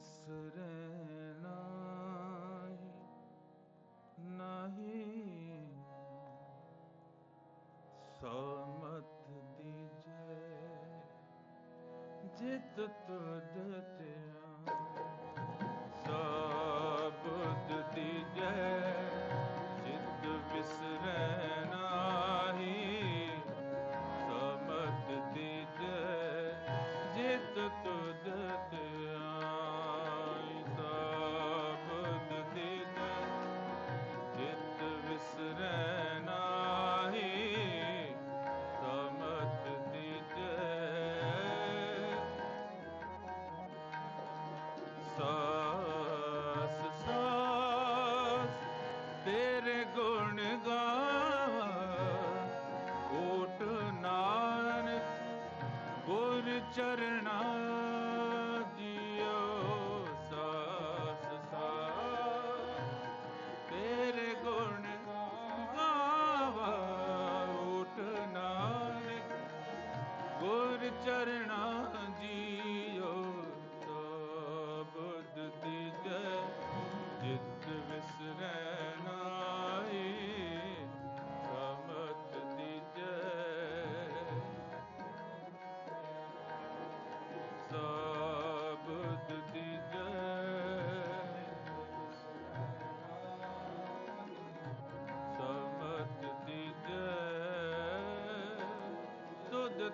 ਬਿਸਰੈ ਨਾਹੀ ਨਾਹੀ ਸਮਤ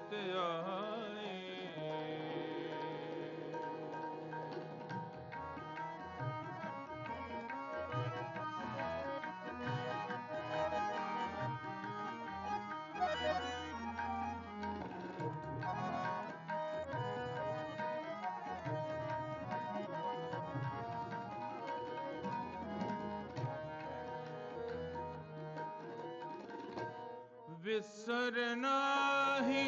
नित आए विसरना ही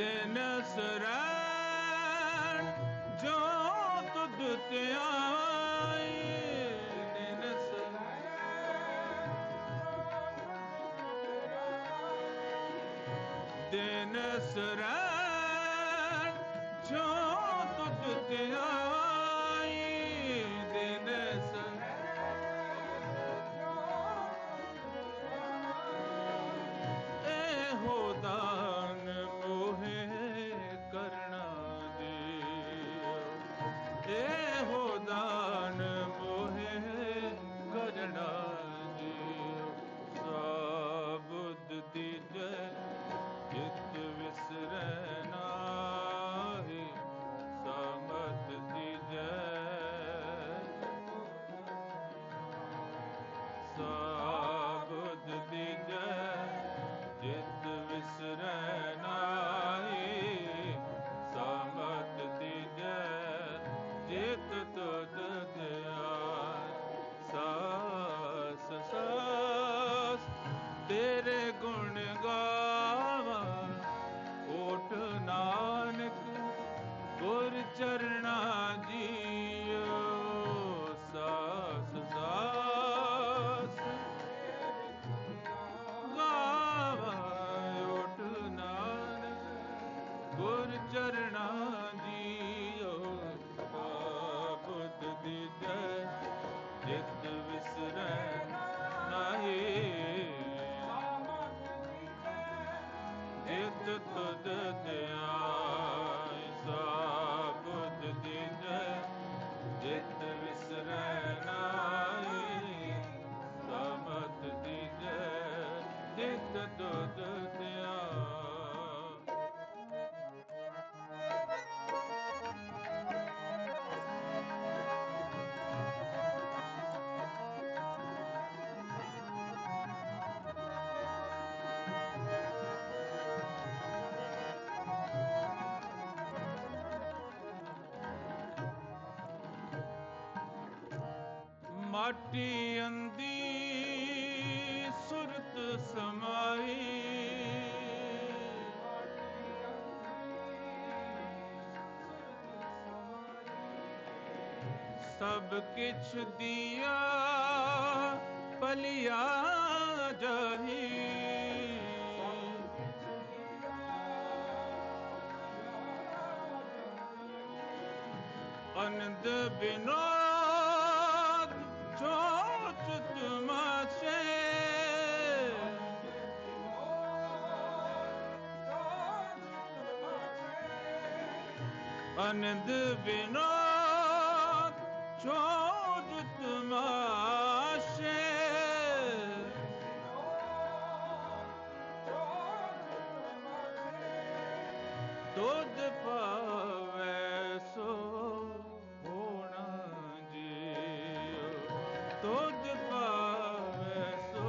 दिन सुरण जो तुद ते आई दिन सुरण दिन सुरण जो ਸਾਟੀ ਅੰਦੀ ਸੁਰਤ ਸਮਾਈ। ਸਭ ਕਿਛ ਦਿਆ ਪਲਿਆ ਜਹੀ। ਅਨੰਦ ਬਿਨੋ ਅਨੰਦ ਬਿਨੋਦ ਚੋਚ ਤੁਮਾਸੇ ਦੁੱਧ ਪਾਵੇ ਸੋ ਹੋਣਾ ਜੀਉ। ਦੁੱਧ ਪਾਵੇ ਸੋ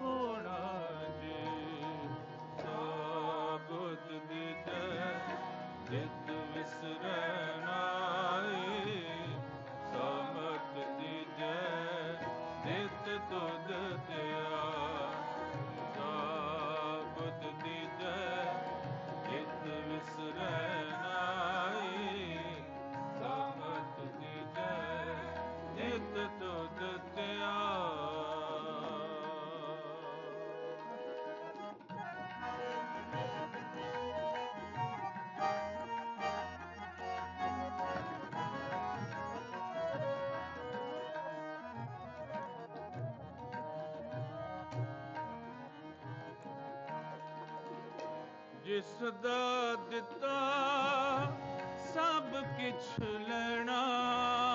ਹੋਣਾ ਜੀ ਸਾਬਤ ਦੀਜੈ ਜਿਤ ਜਿਸ ਦਾ ਦਿੱਤਾ ਸਭ ਕਿਛ ਲੈਣਾ।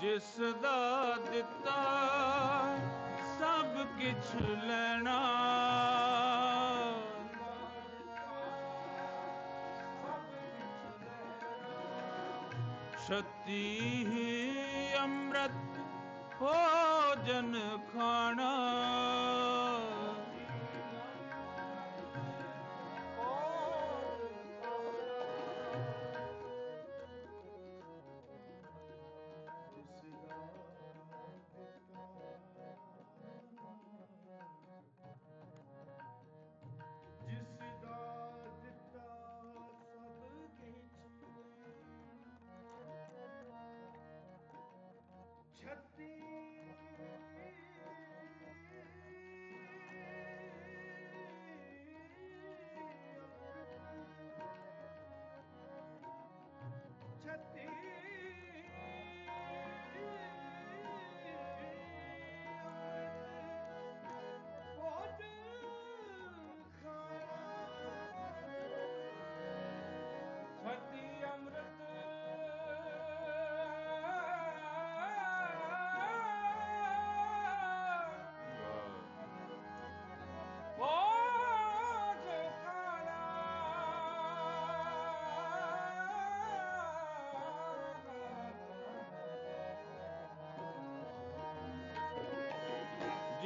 ਜਿਸ ਦਾ ਦਿੱਤਾ ਸਭ ਕਿਛ ਲੈਣਾ। ਛਤੀ ਹੀ ਅੰਮ੍ਰਿਤ ਭੋਜਨ ਖਾਣਾ।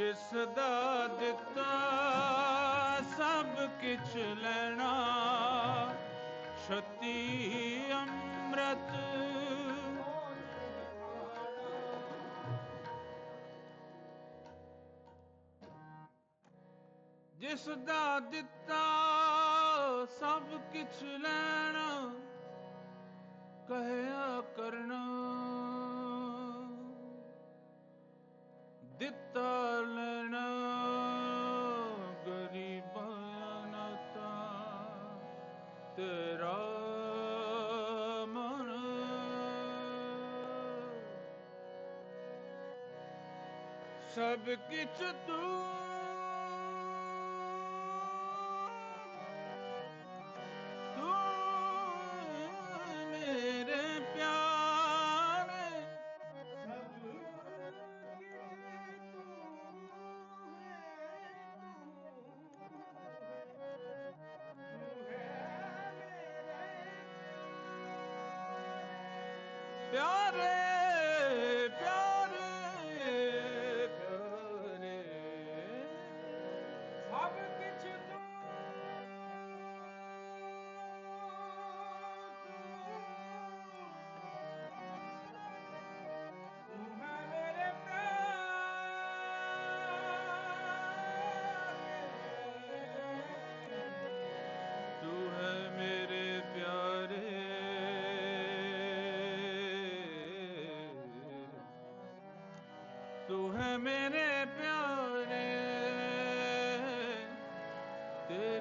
ਜਿਸ ਦਾ ਦਿੱਤਾ ਸਭ ਕਿਛ ਲੈਣਾ। ਛਤੀ ਅੰਮ੍ਰਿਤ। ਜਿਸ ਦਾ ਦਿੱਤਾ ਸਭ ਕਿਛ ਲੈਣਾ, ਕਹਿਆ ਕਰਨਾ। ਸਭ ਕਿਛ ਤੂੰ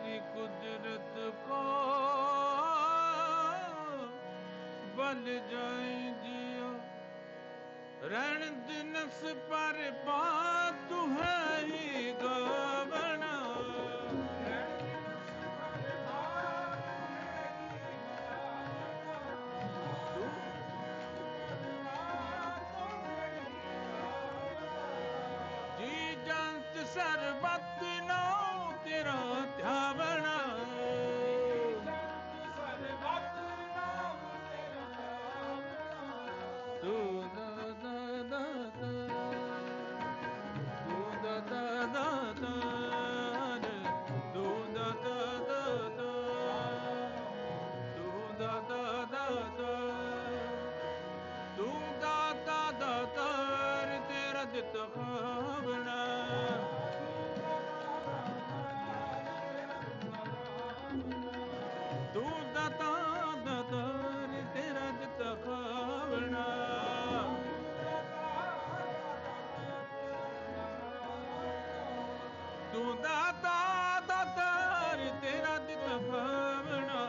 ਤੇਰੀ ਕੁਦਰਤ ਕੋ ਬਲ ਜਾਏ ਜਿਉ ਰਹਿਣ ਦਿਨਸ ਪਰ ਪਾ ਤੂੰ ਹੈ ਹੀ ਤੂੰ ਦਾ ਦਾ ਤੇਰਾ ਦਿੱਤ ਖਾਵਣਾ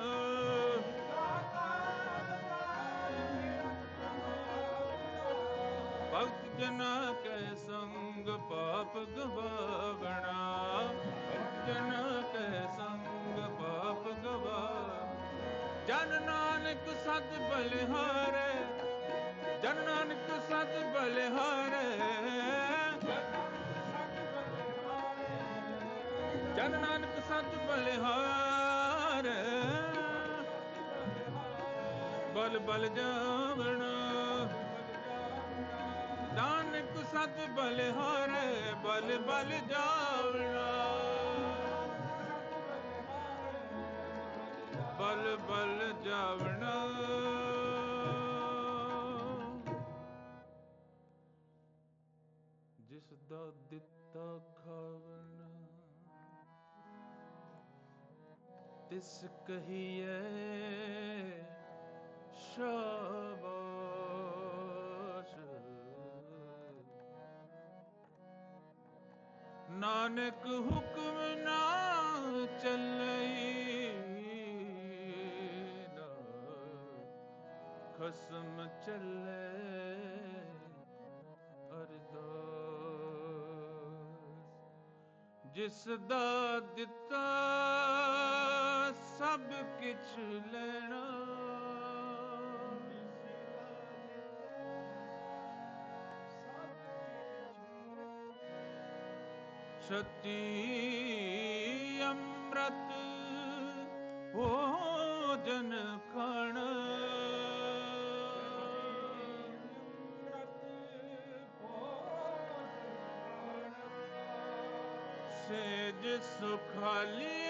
ਭਗਤ ਜਨਾ ਕੈ ਸੰਗ ਪਾਪ ਗਵਾਵਣਾ। ਭਗਤ ਜਨਾ ਕੈ ਸੰਗ ਪਾਪ ਗਵਾ ਜਨ ਨਾਨਕ ਸਤ ਬਲਿਹਾਰੇ ਜਨ ਨਾਨਕ ਸਤ ਬਲਿਹਾਰ। ਬਲ ਬਲ ਜਾਵਣਾ। ਨਾਨਕ ਸਤ ਬਲਿਹਾਰੇ, ਬਲ ਬਲ ਜਾਵਣਾ। ਬਲ ਬਲ ਜਾਵਣਾ। ਤਿਸ ਕਹੀਏ ਸ਼ਾਬਾਸ਼। ਨਾਨਕ ਹੁਕਮ ਨਾ ਚੱਲਈ ਨਾ ਖਸਮ ਚੱਲੇ ਅਰਦਾਸ। ਜਿਸ ਦਾ ਦਿੱਤਾ ਸਭ ਕਿਛ ਲੈਣਾ। ਛਤੀ ਅੰਮ੍ਰਿਤ ਭੋਜਨ ਖਾਣਾ। ਸੇਜ ਸੁਖਾਲੀ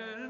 Father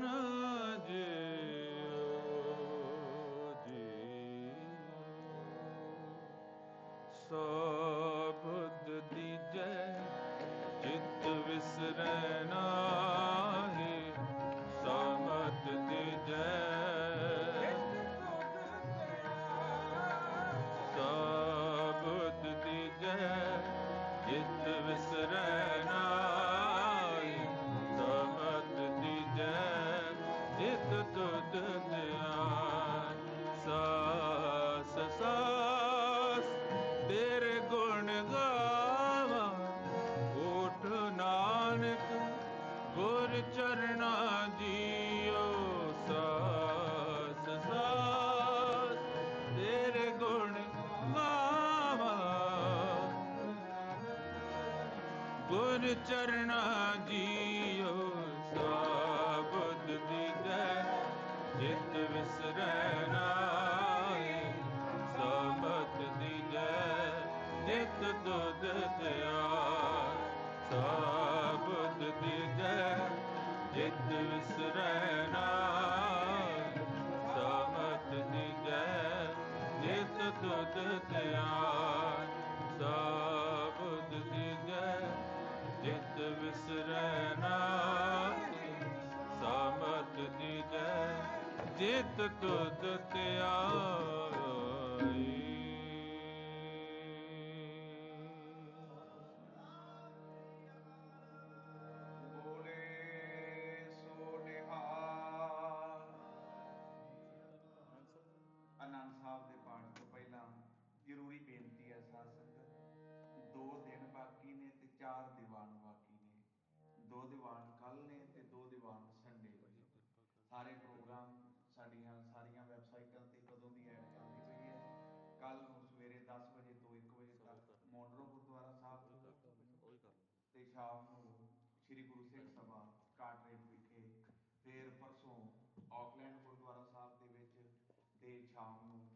ਜਿਤ ਤੁਧ ਧਿਆਈ ਤੇ ਸ਼ਾਮ ਸ੍ਰੀ ਗੁਰੂ ਸਿੰਘ ਸਭਾ ਕਾਟਰੇਜ ਵਿਖੇ ਫਿਰ ਪਰਸੋਂ ਆਕਲੈਂਡ ਗੁਰਦੁਆਰਾ ਸਾਹਿਬ ਦੇ ਵਿੱਚ ਤੇ ਸ਼ਾਮ ਨੂੰ